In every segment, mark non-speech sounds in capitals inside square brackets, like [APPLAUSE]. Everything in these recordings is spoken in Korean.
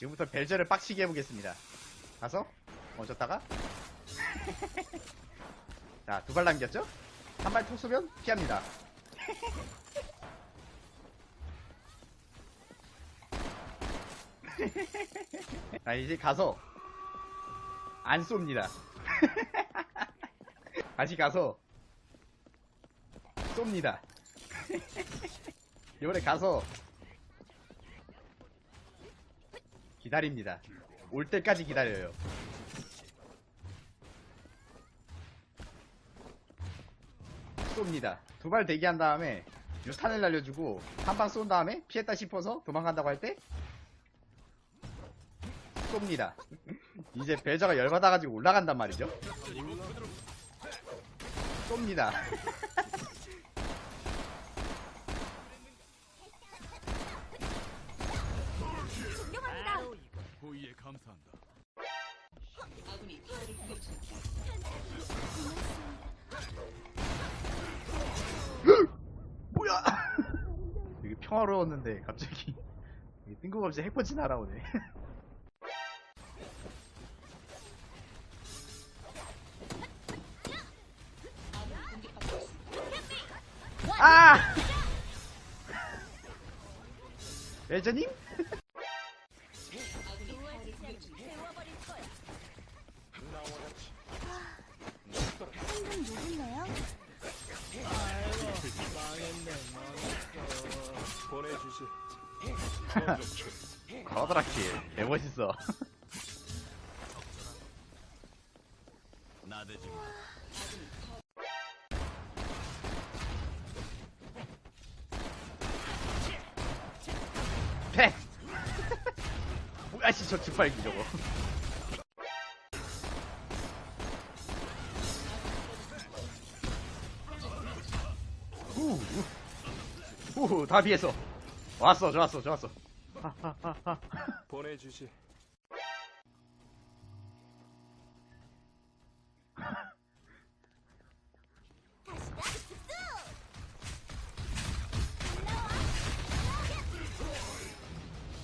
지금부터 벨저를 빡치게 해보겠습니다. 가서 멈췄다가 [LAUGHS] 자, 두 발 남겼죠? 한 발 톡 쏘면 피합니다. [LAUGHS] 자, 이제 가서 안 쏩니다. [LAUGHS] 다시 가서 쏩니다. 이번에 가서 기다립니다. 올 때까지 기다려요. 쏩니다. 두 발 대기한 다음에 유탄을 날려주고 한 방 쏜 다음에 피했다 싶어서 도망간다고 할 때 쏩니다. 이제 벨저가 열받아가지고 올라간단 말이죠. 쏩니다. [LAUGHS] 평화로웠는데 갑자기 [LAUGHS] 뜬금없이 핵펀치 날아오네. [LAUGHS] 아! 레저님? 한분 누구네요? 주시. 거드라킬 개멋있어. 나대지 마. 패! 뭐야 씨 저 주팔기 저거. 후, 후, 후, 다 피했어. 왔어, 좋았어, 좋았어. [LAUGHS] 보내주시.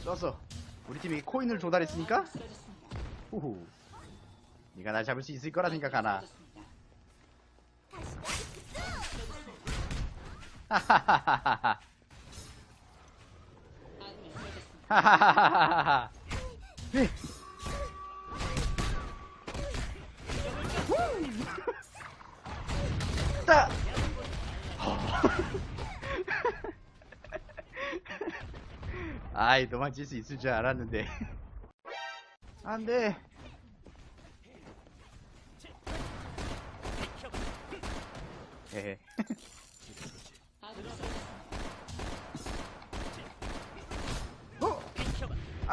좋았어. 우리 팀이 코인을 조달했으니까. 후후. 네가 날 잡을 수 있을 거라 생각하나. [LAUGHS] 하하하하하. 하하하하하. 네. 따. 아이 도망칠 수 있을 줄 알았는데 안돼 헤헤 [LAUGHS]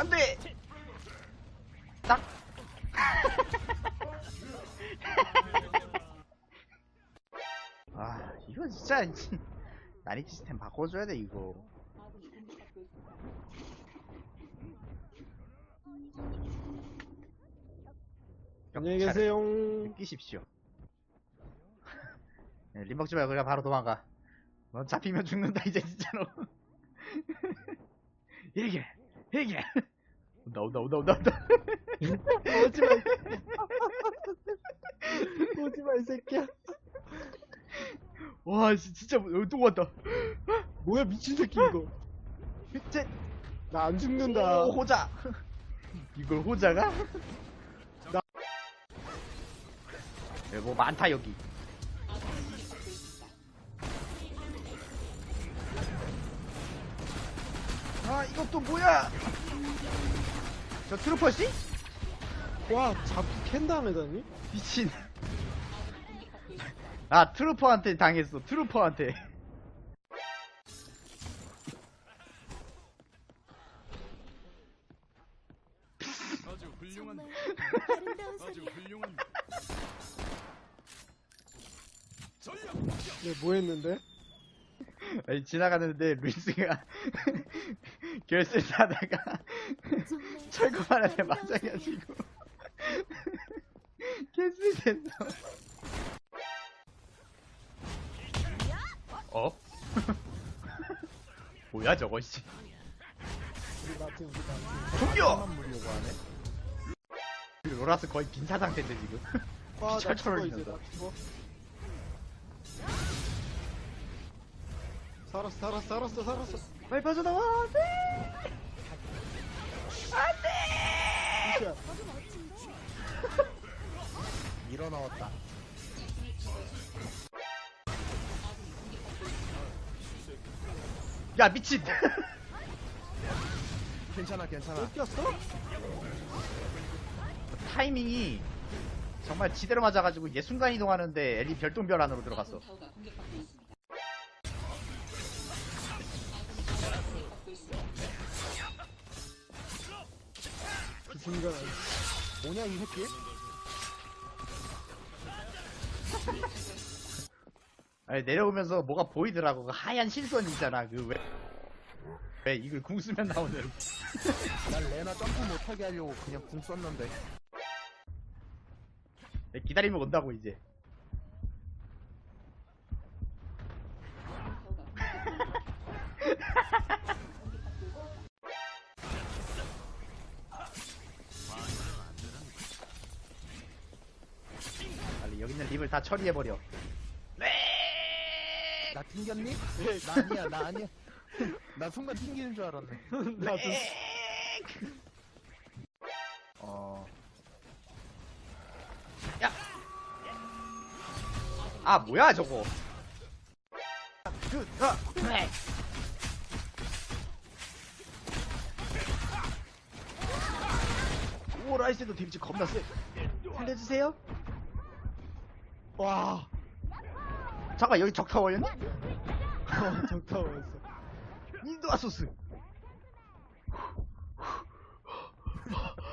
안돼 딱 [LAUGHS] 아, 이거 진짜 [LAUGHS] 난이 시스템 바꿔줘야 돼 이거. 안녕히 계세요. 끼십시오. [LAUGHS] 네, 림 먹지 말고 그냥 바로 도망가. 넌 잡히면 죽는다 이제 진짜로. 이게 이게 온다 온다 온다 온다 온다. 오지 마. 오지 마, 이 새끼야. 와 씨, 진짜 여기 또 왔다. 뭐야, 미친 새끼, 이거. 쟤 나 안 죽는다. 오, 호자. 이걸 호자가? 나- 네, 뭐 많다 여기. 아 이것도 뭐야? 저 트루퍼 씨? 와, 자꾸 캔 다음에 다니? 미친. 아 트루퍼한테 당했어. 트루퍼한테. 아주 훌륭한. 아름다운 아주 소리야. 훌륭한. 전략. 네, 뭐 했는데? 아니, 지나가는데 루이스가 [LAUGHS] 결승 하다가 철거만한테 아름다운 맞아가지고 결승됐어. 어? [LAUGHS] 뭐야 저거 씨. 우리 마틴 우리 마틴 종료! 물려고 하네. 로라스 거의 빈사 상태인데 지금 [LAUGHS] 와나 철철 죽어 이제 흘린다. 나 죽어 살았어 살았어 살았어 살았어 빨리 빠져나와 안돼 멋진데? 밀어 넣었다. 야 미친 [LAUGHS] 괜찮아, 괜찮아. 뺏겼어? 타이밍이 정말 지대로 맞아가지고 얘 순간 이동하는데 엘리 별똥별 안으로 들어갔어 순간 뭐냐, 이 새끼? 아니 내려오면서 뭐가 보이더라고 그 하얀 실선 있잖아 그왜 왜 이걸 궁 쓰면 나오는 난 레나 점프 못하게 하려고 그냥 궁 썼는데. 기다리면 온다고 이제 여기 있는 립을 다 처리해버려 나 튕겼니? 네. 나 아니야, 나 아니야. [LAUGHS] 나 순간 튕기는 줄 알았네. [LAUGHS] 나도 어. 야! 아, 뭐야, 저거. 그, 아, 네. 오, 라이센도 데미지 겁나 세. 살려주세요. 와 잠깐, 여기 적타워였니? 어, 적타워였어 인도아 소스.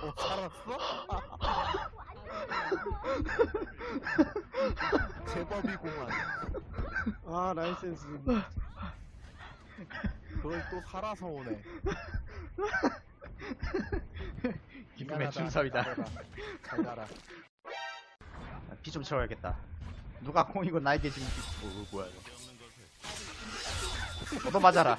어, 살았어? [LAUGHS] 제법이 공안. 아 라이센스 그걸 또 살아서 오네. [LAUGHS] 기쁨의. 나보다. 잘 가라. 피좀 채워야겠다. 누가 콩이고 나에게 지금 피... 어, 어, 뭐야 이거. 너도 맞아라.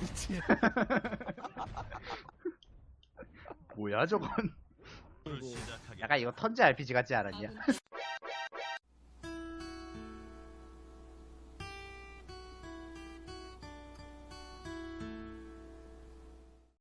미친. [LAUGHS] 뭐야 저건. 약간 이거 턴제 RPG 같지 않았냐?